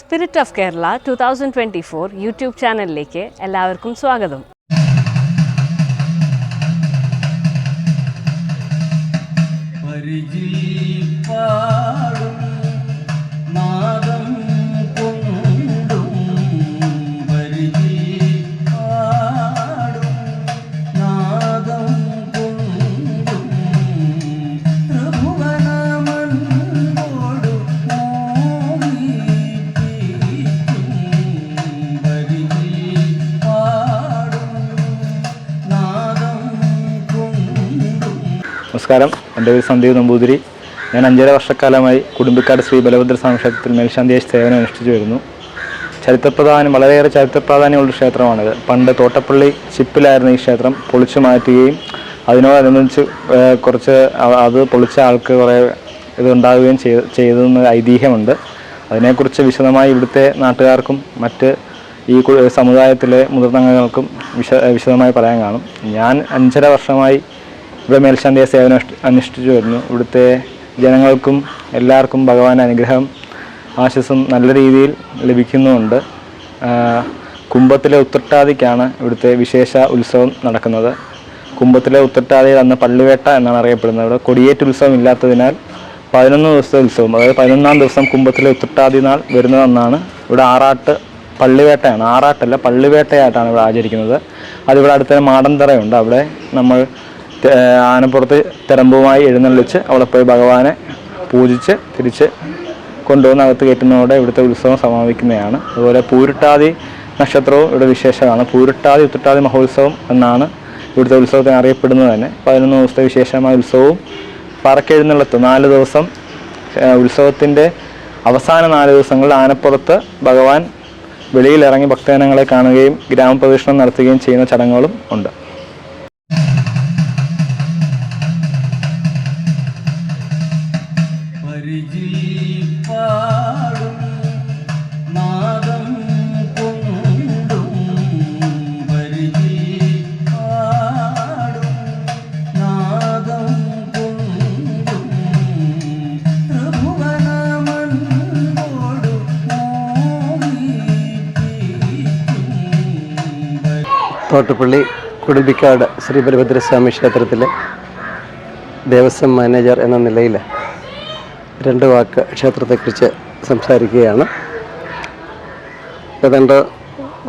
Spirit of Kerala two thousand twenty four YouTube ചാനലിലേക്ക് എല്ലാവർക്കും സ്വാഗതം. നമസ്കാരം. എന്റെ പേര് സന്ദീപ് നമ്പൂതിരി. ഞാൻ അഞ്ചര വർഷക്കാലമായി കുടുംബക്കാട് ശ്രീ ബലഭദ്ര സ്വാമി ക്ഷേത്രത്തിൽ മേൽശാന്തിയായി സേവനം അനുഷ്ഠിച്ചു വരുന്നു. ചരിത്രപ്രധാനം വളരെയേറെ ചരിത്രപ്രാധാന്യമുള്ള ക്ഷേത്രമാണിത് പണ്ട് തോട്ടപ്പള്ളി ചിപ്പിലായിരുന്ന ഈ ക്ഷേത്രം. പൊളിച്ചു മാറ്റുകയും അതിനോടനുബന്ധിച്ച് കുറച്ച് അത് പൊളിച്ച ആൾക്ക് കുറേ ഇതുണ്ടാവുകയും ചെയ്ത് ഐതിഹ്യമുണ്ട്. അതിനെക്കുറിച്ച് വിശദമായി ഇവിടുത്തെ നാട്ടുകാർക്കും മറ്റ് ഈ സമുദായത്തിലെ മുതിർന്നങ്ങൾക്കും വിശ വിശദമായി പറയാൻ കാണും. ഞാൻ അഞ്ചര വർഷമായി ഇവിടെ മേൽശാന്തിയെ സേവനം അനുഷ്ഠി- അനുഷ്ഠിച്ചു വരുന്നു. ഇവിടുത്തെ ജനങ്ങൾക്കും എല്ലാവർക്കും ഭഗവാൻ അനുഗ്രഹം ആശസ്സും നല്ല രീതിയിൽ ലഭിക്കുന്നുമുണ്ട്. കുംഭത്തിലെ ഉത്രട്ടാതിക്കാണ് ഇവിടുത്തെ വിശേഷ ഉത്സവം നടക്കുന്നത്. കുംഭത്തിലെ ഉത്രട്ടാതിയിൽ അന്ന് പള്ളിവേട്ട എന്നാണ് അറിയപ്പെടുന്നത്. ഇവിടെ കൊടിയേറ്റ് ഉത്സവം ഇല്ലാത്തതിനാൽ പതിനൊന്ന് ദിവസത്തെ ഉത്സവം അതായത് പതിനൊന്നാം ദിവസം കുംഭത്തിലെ ഉത്രട്ടാതി നാൾ വരുന്നതെന്നാണ് ഇവിടെ ആറാട്ട് പള്ളിവേട്ടയാണ്. ആറാട്ടല്ല പള്ളിവേട്ടയായിട്ടാണ് ഇവിടെ ആചരിക്കുന്നത്. അതിവിടെ അടുത്ത മാടന്തറയുണ്ട്. അവിടെ നമ്മൾ ആനപ്പുറത്ത് തിരമ്പുമായി എഴുന്നള്ളിച്ച് അവിടെ പോയി ഭഗവാനെ പൂജിച്ച് തിരിച്ച് കൊണ്ടുവന്ന് അകത്ത് കയറ്റുന്നതോടെ ഇവിടുത്തെ ഉത്സവം സമാപിക്കുന്നതാണ്. അതുപോലെ പൂരുട്ടാതി നക്ഷത്രവും ഇവിടെ വിശേഷമാണ്. പൂരുട്ടാതി ഉത്രട്ടാതി മഹോത്സവം എന്നാണ് ഇവിടുത്തെ ഉത്സവത്തിന് അറിയപ്പെടുന്നത് തന്നെ. പതിനൊന്ന് ദിവസത്തെ വിശേഷമായ ഉത്സവവും പറക്കെഴുന്നള്ളത്ത് നാല് ദിവസം ഉത്സവത്തിന്റെ അവസാന നാല് ദിവസങ്ങളിൽ ആനപ്പുറത്ത് ഭഗവാൻ വെളിയിലിറങ്ങി ഭക്തജനങ്ങളെ കാണുകയും ഗ്രാമപ്രദക്ഷിണം നടത്തുകയും ചെയ്യുന്ന ചടങ്ങുകളും ഉണ്ട്. തോട്ടപ്പള്ളി കുടുംബിക്കാട് ശ്രീ ബലഭദ്രസ്വാമി ക്ഷേത്രത്തിലെ ദേവസ്വം മാനേജർ എന്ന നിലയിൽ രണ്ട് വാക്ക് ക്ഷേത്രത്തെക്കുറിച്ച് സംസാരിക്കുകയാണ്. ഏതാണ്ട്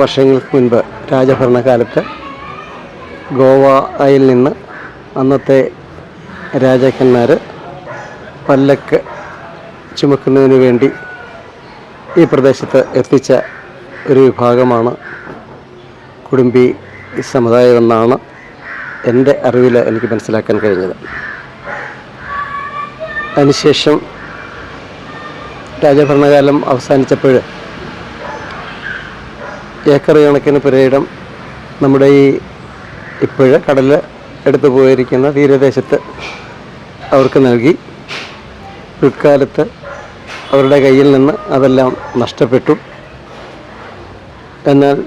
വർഷങ്ങൾക്ക് മുൻപ് രാജഭരണകാലത്ത് ഗോവയിൽ നിന്ന് അന്നത്തെ രാജാക്കന്മാർ പല്ലക്ക് ചുമക്കുന്നതിന് വേണ്ടി ഈ പ്രദേശത്ത് എത്തിച്ച ഒരു വിഭാഗമാണ് കുടുംബി സമുദായമെന്നാണ് എന്റെ അറിവിൽ എനിക്ക് മനസ്സിലാക്കാൻ കഴിഞ്ഞത്. അതിനുശേഷം രാജഭരണകാലം അവസാനിച്ചപ്പോൾ ഏക്കർ കണക്കിന് പുരയിടം നമ്മുടെ ഈ ഇപ്പോഴ് കടൽ എടുത്തു പോയിരിക്കുന്ന തീരദേശത്ത് അവർക്ക് നൽകി. പിൽക്കാലത്ത് അവരുടെ കയ്യിൽ നിന്ന് അതെല്ലാം നഷ്ടപ്പെട്ടു. എന്നാൽ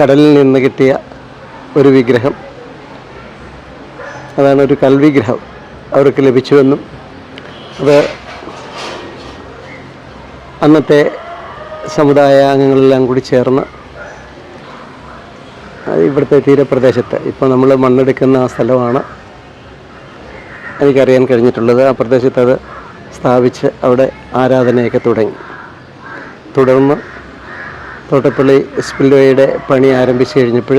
കടലിൽ നിന്ന് കിട്ടിയ ഒരു വിഗ്രഹം. അതാണ് ഒരു കൽവിഗ്രഹം അവർക്ക് ലഭിച്ചുവെന്നും അത് അന്നത്തെ സമുദായ അംഗങ്ങളെല്ലാം കൂടി ചേർന്ന് ഇവിടുത്തെ തീരപ്രദേശത്ത് ഇപ്പോൾ നമ്മൾ മണ്ണെടുക്കുന്ന ആ സ്ഥലമാണ് എനിക്കറിയാൻ കഴിഞ്ഞിട്ടുള്ളത്. ആ പ്രദേശത്ത് അത് സ്ഥാപിച്ച് അവിടെ ആരാധനയൊക്കെ തുടങ്ങി. തുടർന്ന് തോട്ടപ്പള്ളി സ്പിൽവേയുടെ പണി ആരംഭിച്ചു കഴിഞ്ഞപ്പോൾ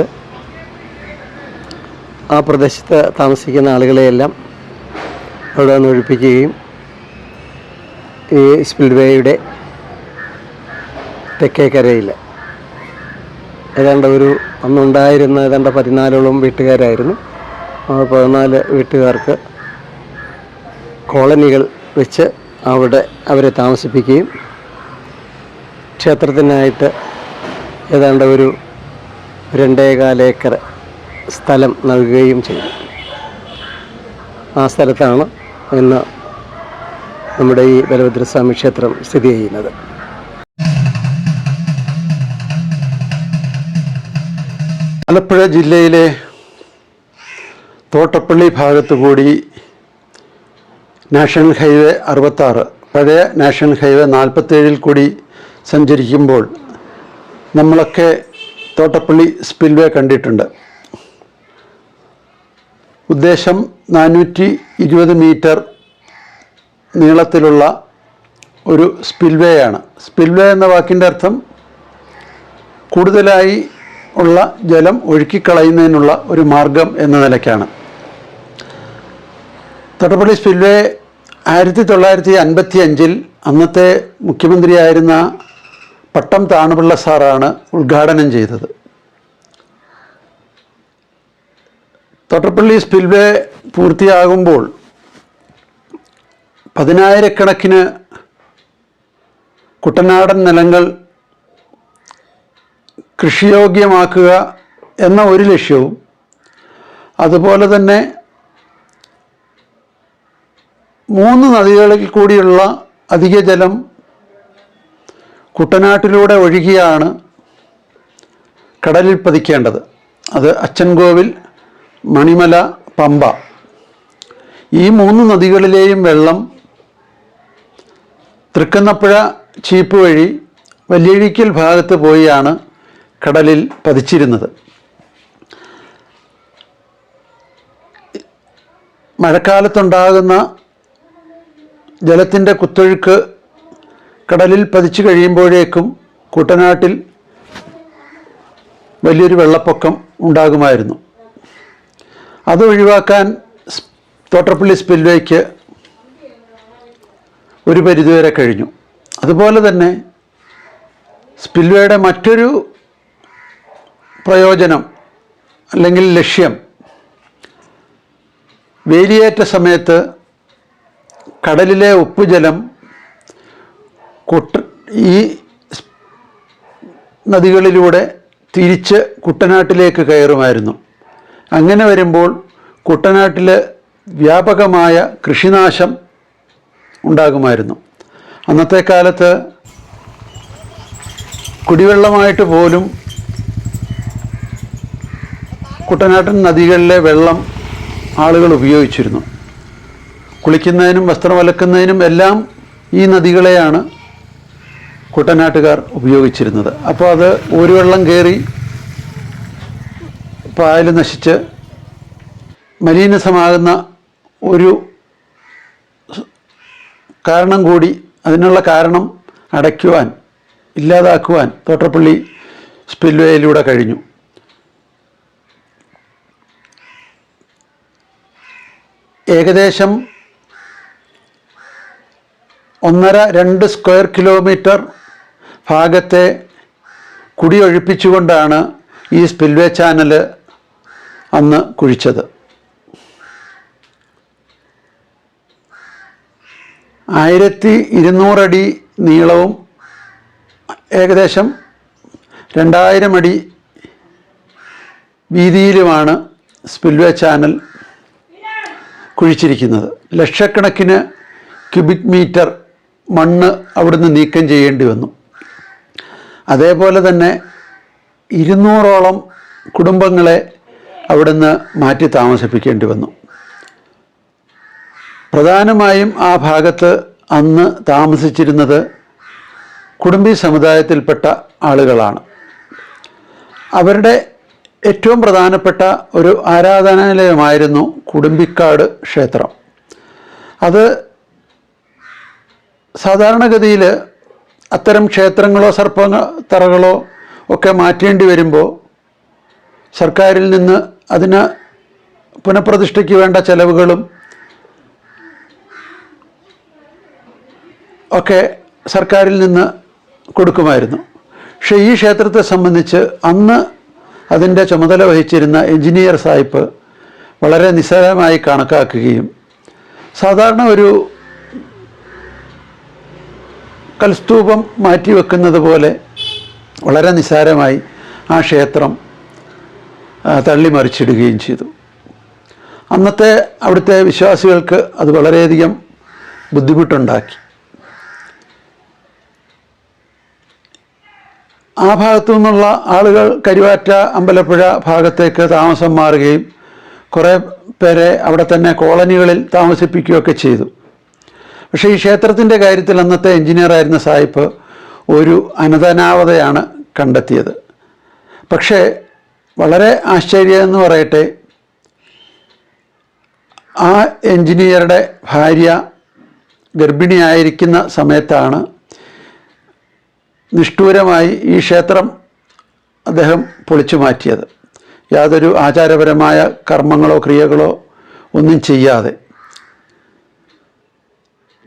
ആ പ്രദേശത്ത് താമസിക്കുന്ന ആളുകളെയെല്ലാം അവിടെ നിന്ന് ഒഴിപ്പിക്കുകയും ഈ സ്പിൽവേയുടെ തെക്കേക്കരയിൽ ഏതാണ്ട് ഒരു അന്നുണ്ടായിരുന്ന ഏതാണ്ട് പതിനാലോളം വീട്ടുകാരായിരുന്നു. ആ പതിനാല് വീട്ടുകാർക്ക് കോളനികൾ വെച്ച് അവിടെ അവരെ താമസിപ്പിക്കുകയും ക്ഷേത്രത്തിനായിട്ട് ഏതാണ്ട് ഒരു രണ്ടേകാൽ ഏക്കർ സ്ഥലം നൽകുകയും ചെയ്തു. ആ സ്ഥലത്താണ് ഇന്ന് നമ്മുടെ ഈ ബലഭദ്രസ്വാമി ക്ഷേത്രം സ്ഥിതി ചെയ്യുന്നത്. ആലപ്പുഴ ജില്ലയിലെ തോട്ടപ്പള്ളി ഭാഗത്തു കൂടി നാഷണൽ ഹൈവേ അറുപത്താറ് പഴയ നാഷണൽ ഹൈവേ നാൽപ്പത്തേഴിൽ കൂടി സഞ്ചരിക്കുമ്പോൾ നമ്മളൊക്കെ തോട്ടപ്പള്ളി സ്പിൽവേ കണ്ടിട്ടുണ്ട്. ഉദ്ദേശം നാനൂറ്റി ഇരുപത് മീറ്റർ നീളത്തിലുള്ള ഒരു സ്പിൽവേ ആണ് സ്പിൽവേ എന്ന വാക്കിന്റെ അർത്ഥം കൂടുതലായി ഉള്ള ജലം ഒഴുക്കിക്കളയുന്നതിനുള്ള ഒരു മാർഗം എന്ന നിലയ്ക്കാണ്. തോട്ടപ്പള്ളി സ്പിൽവേ ആയിരത്തി തൊള്ളായിരത്തി അൻപത്തി അഞ്ചിൽ അന്നത്തെ മുഖ്യമന്ത്രിയായിരുന്ന പട്ടം താണുപിള്ള സാറാണ് ഉദ്ഘാടനം ചെയ്തത്. തോട്ടപ്പള്ളി സ്പിൽവേ പൂർത്തിയാകുമ്പോൾ പതിനായിരക്കണക്കിന് കുട്ടനാടൻ നിലങ്ങൾ കൃഷിയോഗ്യമാക്കുക എന്ന ഒരു ലക്ഷ്യവും അതുപോലെ തന്നെ മൂന്ന് നദികളിൽ കൂടിയുള്ള അധിക ജലം കുട്ടനാട്ടിലൂടെ ഒഴുകിയാണ് കടലിൽ പതിക്കേണ്ടത്. അത് അച്ചൻകോവിൽ മണിമല പമ്പ. ഈ മൂന്ന് നദികളിലെയും വെള്ളം തൃക്കുന്നപ്പുഴ ചീപ്പ് വഴി വലിയഴിക്കൽ ഭാഗത്ത് പോയാണ് കടലിൽ പതിച്ചിരുന്നത്. മഴക്കാലത്തുണ്ടാകുന്ന ജലത്തിന്റെ കുത്തൊഴുക്ക് കടലിൽ പതിച്ചു കഴിയുമ്പോഴേക്കും കുട്ടനാട്ടിൽ വലിയൊരു വെള്ളപ്പൊക്കം ഉണ്ടാകുമായിരുന്നു. അത് ഒഴിവാക്കാൻ തോട്ടപ്പള്ളി സ്പിൽവേക്ക് ഒരു പരിധിവരെ കഴിഞ്ഞു. അതുപോലെ തന്നെ സ്പിൽവേയുടെ മറ്റൊരു പ്രയോജനം അല്ലെങ്കിൽ ലക്ഷ്യം വേലിയേറ്റ സമയത്ത് കടലിലെ ഉപ്പുജലം കുട്ട ഈ നദികളിലൂടെ തിരിച്ച് കുട്ടനാട്ടിലേക്ക് കയറുമായിരുന്നു. അങ്ങനെ വരുമ്പോൾ കുട്ടനാട്ടിൽ വ്യാപകമായ കൃഷിനാശം ഉണ്ടാകുമായിരുന്നു. അന്നത്തെ കാലത്ത് കുടിവെള്ളമായിട്ട് പോലും കുട്ടനാട്ടൻ നദികളിലെ വെള്ളം ആളുകൾ ഉപയോഗിച്ചിരുന്നു. കുളിക്കുന്നതിനും വസ്ത്രം അലക്കുന്നതിനും എല്ലാം ഈ നദികളെയാണ് കുട്ടനാട്ടുകാർ ഉപയോഗിച്ചിരുന്നത്. അപ്പോൾ അത് ഒരു വെള്ളം കയറി പായൽ നശിച്ച് മലീനസമാകുന്ന ഒരു കാരണം കൂടി അതിനുള്ള കാരണം അടയ്ക്കുവാൻ ഇല്ലാതാക്കുവാൻ തോട്ടപ്പള്ളി സ്പിൽവേയിലൂടെ കഴിഞ്ഞു. ഏകദേശം ഒന്നര രണ്ട് സ്ക്വയർ കിലോമീറ്റർ ഭാഗത്തെ കുടിയൊഴിപ്പിച്ചുകൊണ്ടാണ് ഈ സ്പിൽവേ ചാനൽ അന്ന് കുഴിച്ചത്. ആയിരത്തി ഇരുന്നൂറടി നീളവും ഏകദേശം രണ്ടായിരം അടി വീതിയിലുമാണ് സ്പിൽവേ ചാനൽ കുഴിച്ചിരിക്കുന്നത്. ലക്ഷക്കണക്കിന് ക്യൂബിക് മീറ്റർ മണ്ണ് അവിടുന്ന് നീക്കം ചെയ്യേണ്ടി വന്നു. അതേപോലെ തന്നെ ഇരുന്നൂറോളം കുടുംബങ്ങളെ അവിടുന്ന് മാറ്റി താമസിപ്പിക്കേണ്ടി വന്നു. പ്രധാനമായും ആ ഭാഗത്ത് അന്ന് താമസിച്ചിരുന്നത് കുടുംബി സമുദായത്തിൽപ്പെട്ട ആളുകളാണ്. അവരുടെ ഏറ്റവും പ്രധാനപ്പെട്ട ഒരു ആരാധനാലയമായിരുന്നു കുടുംബിക്കാട് ക്ഷേത്രം. അത് സാധാരണഗതിയിൽ അത്തരം ക്ഷേത്രങ്ങളോ സർപ്പ തറകളോ ഒക്കെ മാറ്റേണ്ടി വരുമ്പോൾ സർക്കാരിൽ നിന്ന് അതിന് പുനഃപ്രതിഷ്ഠയ്ക്ക് വേണ്ട ചെലവുകളും ഒക്കെ സർക്കാരിൽ നിന്ന് കൊടുക്കുമായിരുന്നു. പക്ഷേ ഈ ക്ഷേത്രത്തെ സംബന്ധിച്ച് അന്ന് അതിന്റെ ചുമതല വഹിച്ചിരുന്ന എഞ്ചിനീയർ സാഹിബ് വളരെ നിസ്സാരമായി കണക്കാക്കുകയും സാധാരണ ഒരു കൽസ്തൂപം മാറ്റി വെക്കുന്നത് പോലെ വളരെ നിസ്സാരമായി ആ ക്ഷേത്രം തള്ളി തള്ളിമറിച്ചിടുകയും ചെയ്തു. അന്നത്തെ അവിടുത്തെ വിശ്വാസികൾക്ക് അത് വളരെയധികം ബുദ്ധിമുട്ടുണ്ടാക്കി. ആ ഭാഗത്തു നിന്നുള്ള ആളുകൾ കരുവാറ്റ അമ്പലപ്പുഴ ഭാഗത്തേക്ക് താമസം മാറുകയും കുറേ പേരെ അവിടെ തന്നെ കോളനികളിൽ താമസിപ്പിക്കുകയൊക്കെ ചെയ്തു. പക്ഷേ ഈ ക്ഷേത്രത്തിന്റെ കാര്യത്തിൽ അന്നത്തെ എഞ്ചിനീയറായിരുന്ന സാഹിബ് ഒരു അനതനാവതയാണ് കണ്ടെത്തിയത്. പക്ഷേ വളരെ ആശ്ചര്യം എന്ന് പറയട്ടെ ആ എഞ്ചിനീയറുടെ ഭാര്യ ഗർഭിണിയായിരിക്കുന്ന സമയത്താണ് നിഷ്ഠൂരമായി ഈ ക്ഷേത്രം അദ്ദേഹം പൊളിച്ചു മാറ്റിയത്. യാതൊരു ആചാരപരമായ കർമ്മങ്ങളോ ക്രിയകളോ ഒന്നും ചെയ്യാതെ.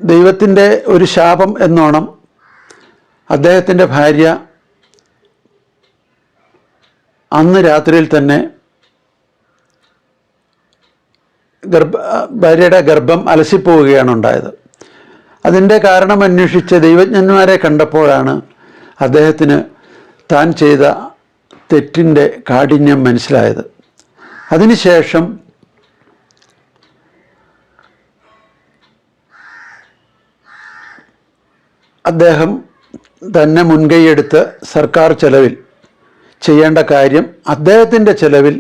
ദൈവത്തിന്റെ ഒരു ശാപം എന്നോണം അദ്ദേഹത്തിന്റെ ഭാര്യ അന്ന് രാത്രിയിൽ തന്നെ ഗർഭ ഭാര്യയുടെ ഗർഭം അലസിപ്പോവുകയാണ് ഉണ്ടായത്. അതിന്റെ കാരണം അന്വേഷിച്ച് ദൈവജ്ഞന്മാരെ കണ്ടപ്പോഴാണ് അദ്ദേഹത്തിന് താൻ ചെയ്ത തെറ്റിന്റെ കാഠിന്യം മനസ്സിലായത്. അതിനുശേഷം അദ്ദേഹം തന്നെ മുൻകൈയെടുത്ത് സർക്കാർ ചെലവിൽ ചെയ്യേണ്ട കാര്യം അദ്ദേഹത്തിന്റെ ചെലവിൽ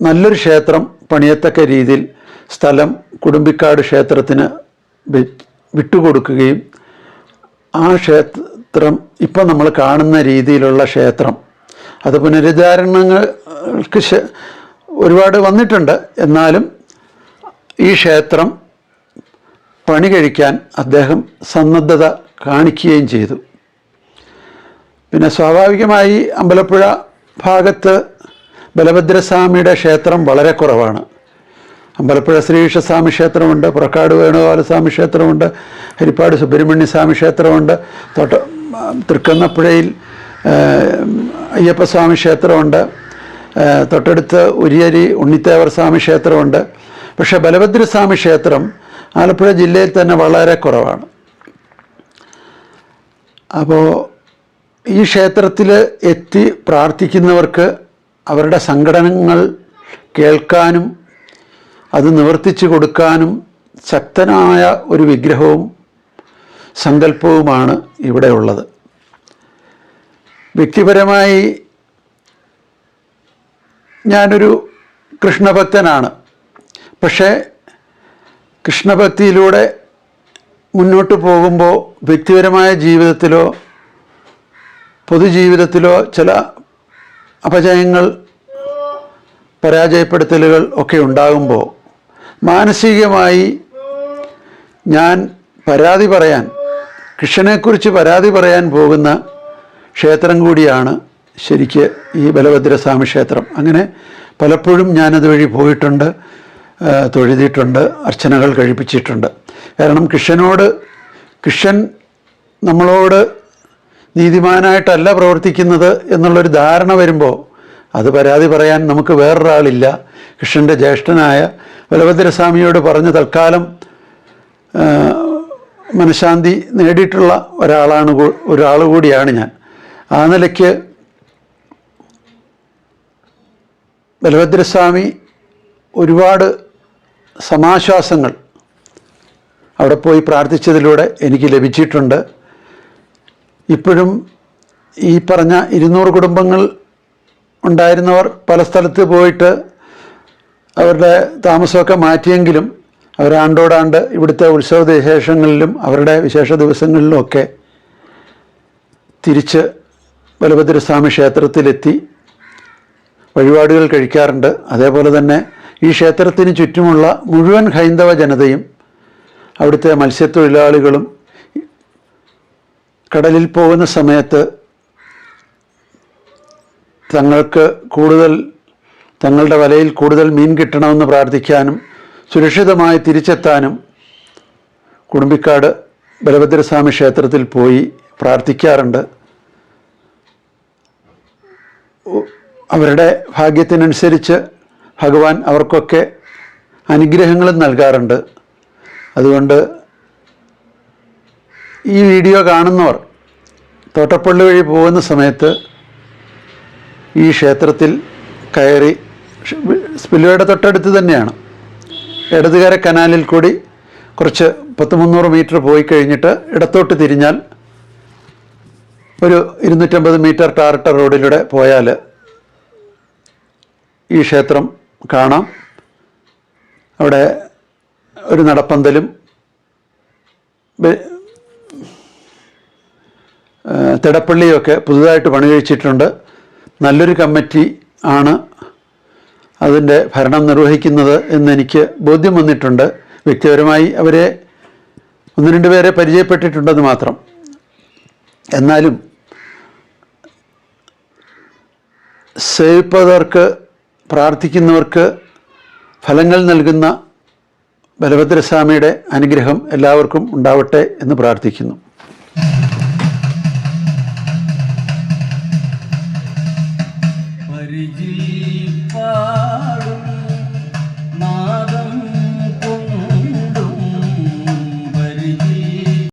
നല്ലൊരു ക്ഷേത്രം പണിയത്തക്ക രീതിയിൽ സ്ഥലം കുടുംബിക്കാട് ക്ഷേത്രത്തിന് വിട്ടുകൊടുക്കുകയും ആ ക്ഷേത്രം ഇപ്പം നമ്മൾ കാണുന്ന രീതിയിലുള്ള ക്ഷേത്രം. അത് പുനരുദ്ധാരണങ്ങൾക്ക് ഒരുപാട് വന്നിട്ടുണ്ട്. എന്നാലും ഈ ക്ഷേത്രം പണി കഴിക്കാൻ അദ്ദേഹം സന്നദ്ധത കാണിക്കുകയും ചെയ്തു. പിന്നെ സ്വാഭാവികമായി അമ്പലപ്പുഴ ഭാഗത്ത് ബലഭദ്രസ്വാമിയുടെ ക്ഷേത്രം വളരെ കുറവാണ്. അമ്പലപ്പുഴ ശ്രീകൃഷ്ണസ്വാമി ക്ഷേത്രമുണ്ട് പുറക്കാട് വേണുഗോപാലസ്വാമി ക്ഷേത്രമുണ്ട് ഹരിപ്പാട് സുബ്രഹ്മണ്യ സ്വാമി ക്ഷേത്രമുണ്ട് തോട്ട തൃക്കുന്നപ്പുഴയിൽ അയ്യപ്പസ്വാമി ക്ഷേത്രമുണ്ട് തൊട്ടടുത്ത് ഉരിയരി ഉണ്ണിത്തേവർ സ്വാമി ക്ഷേത്രമുണ്ട്. പക്ഷേ ബലഭദ്രസ്വാമി ക്ഷേത്രം ആലപ്പുഴ ജില്ലയിൽ തന്നെ വളരെ കുറവാണ്. അപ്പോൾ ഈ ക്ഷേത്രത്തിൽ എത്തി പ്രാർത്ഥിക്കുന്നവർക്ക് അവരുടെ സംഘടനകൾ കേൾക്കാനും അത് നിവർത്തിച്ചു കൊടുക്കാനും ശക്തനായ ഒരു വിഗ്രഹവും സങ്കല്പവുമാണ് ഇവിടെ ഉള്ളത്. വ്യക്തിപരമായി ഞാനൊരു കൃഷ്ണഭക്തനാണ്. പക്ഷേ കൃഷ്ണഭക്തിയിലൂടെ മുന്നോട്ട് പോകുമ്പോൾ വ്യക്തിപരമായ ജീവിതത്തിലോ പൊതുജീവിതത്തിലോ ചില അപജയങ്ങൾ പരാജയപ്പെടുത്തലുകൾ ഒക്കെ ഉണ്ടാകുമ്പോൾ മാനസികമായി ഞാൻ പരാതി പറയാൻ കൃഷ്ണനെക്കുറിച്ച് പരാതി പറയാൻ പോകുന്ന ക്ഷേത്രം കൂടിയാണ് ശരിക്ക് ഈ ബലഭദ്രസ്വാമി ക്ഷേത്രം. അങ്ങനെ പലപ്പോഴും ഞാനതുവഴി പോയിട്ടുണ്ട്. തൊഴുതിയിട്ടുണ്ട് അർച്ചനകൾ കഴിപ്പിച്ചിട്ടുണ്ട്. കാരണം കൃഷ്ണനോട് കൃഷ്ണൻ നമ്മളോട് നീതിമാനായിട്ടല്ല പ്രവർത്തിക്കുന്നത് എന്നുള്ളൊരു ധാരണ വരുമ്പോൾ അത് പരാതി പറയാൻ നമുക്ക് വേറൊരാളില്ല. കൃഷ്ണന്റെ ജ്യേഷ്ഠനായ ബലഭദ്രസ്വാമിയോട് പറഞ്ഞ് തൽക്കാലം മനഃശാന്തി നേടിയിട്ടുള്ള ഒരാളാണ് ഒരാൾ കൂടിയാണ് ഞാൻ. ആ നിലയ്ക്ക് ബലഭദ്രസ്വാമി ഒരുപാട് സമാശ്വാസങ്ങൾ അവിടെ പോയി പ്രാർത്ഥിച്ചതിലൂടെ എനിക്ക് ലഭിച്ചിട്ടുണ്ട്. ഇപ്പോഴും ഈ പറഞ്ഞ ഇരുന്നൂറ് കുടുംബങ്ങൾ ഉണ്ടായിരുന്നവർ പല സ്ഥലത്ത് പോയിട്ട് അവരുടെ താമസമൊക്കെ മാറ്റിയെങ്കിലും അവർ ആണ്ടോടാണ്ട് ഇവിടുത്തെ ഉത്സവ വിശേഷങ്ങളിലും അവരുടെ വിശേഷ ദിവസങ്ങളിലുമൊക്കെ തിരിച്ച് ബലഭദ്രസ്വാമി ക്ഷേത്രത്തിലെത്തി വഴിപാടുകൾ കഴിക്കാറുണ്ട്. അതേപോലെ തന്നെ ഈ ക്ഷേത്രത്തിന് ചുറ്റുമുള്ള മുഴുവൻ ഹൈന്ദവ ജനതയും അവിടുത്തെ മത്സ്യത്തൊഴിലാളികളും കടലിൽ പോകുന്ന സമയത്ത് തങ്ങൾക്ക് കൂടുതൽ തങ്ങളുടെ വലയിൽ കൂടുതൽ മീൻ കിട്ടണമെന്ന് പ്രാർത്ഥിക്കാനും സുരക്ഷിതമായി തിരിച്ചെത്താനും കുടുംബിക്കാട് ബലഭദ്രസ്വാമി ക്ഷേത്രത്തിൽ പോയി പ്രാർത്ഥിക്കാറുണ്ട്. അവരുടെ ഭാഗ്യത്തിനനുസരിച്ച് ഭഗവാൻ അവർക്കൊക്കെ അനുഗ്രഹങ്ങളും നൽകാറുണ്ട്. അതുകൊണ്ട് ഈ വീഡിയോ കാണുന്നവർ തോട്ടപ്പള്ളി വഴി പോകുന്ന സമയത്ത് ഈ ക്ഷേത്രത്തിൽ കയറി സ്പിൽവേയുടെ തൊട്ടടുത്ത് തന്നെയാണ്. ഇടതുകര കനാലിൽ കൂടി കുറച്ച് പത്ത് മുന്നൂറ് മീറ്റർ പോയി കഴിഞ്ഞിട്ട് ഇടത്തോട്ട് തിരിഞ്ഞാൽ ഒരു ഇരുന്നൂറ്റമ്പത് മീറ്റർ ടാറിട്ട റോഡിലൂടെ പോയാൽ ഈ ക്ഷേത്രം കാണാം. അവിടെ ഒരു നടപ്പന്തലും തിടപ്പള്ളിയൊക്കെ പുതുതായിട്ട് പണി കഴിച്ചിട്ടുണ്ട് നല്ലൊരു കമ്മിറ്റി ആണ് അതിന്റെ ഭരണം നിർവഹിക്കുന്നത് എന്നെനിക്ക് ബോധ്യം വന്നിട്ടുണ്ട്. വ്യക്തിപരമായി അവരെ ഒന്ന് രണ്ട് പേരെ പരിചയപ്പെട്ടിട്ടുണ്ടെന്ന് മാത്രം. എന്നാലും സേവിപ്പതർക്ക് പ്രാർത്ഥിക്കുന്നവർക്ക് ഫലങ്ങൾ നൽകുന്ന ബലഭദ്രസ്വാമിയുടെ അനുഗ്രഹം എല്ലാവർക്കും ഉണ്ടാവട്ടെ എന്ന് പ്രാർത്ഥിക്കുന്നു.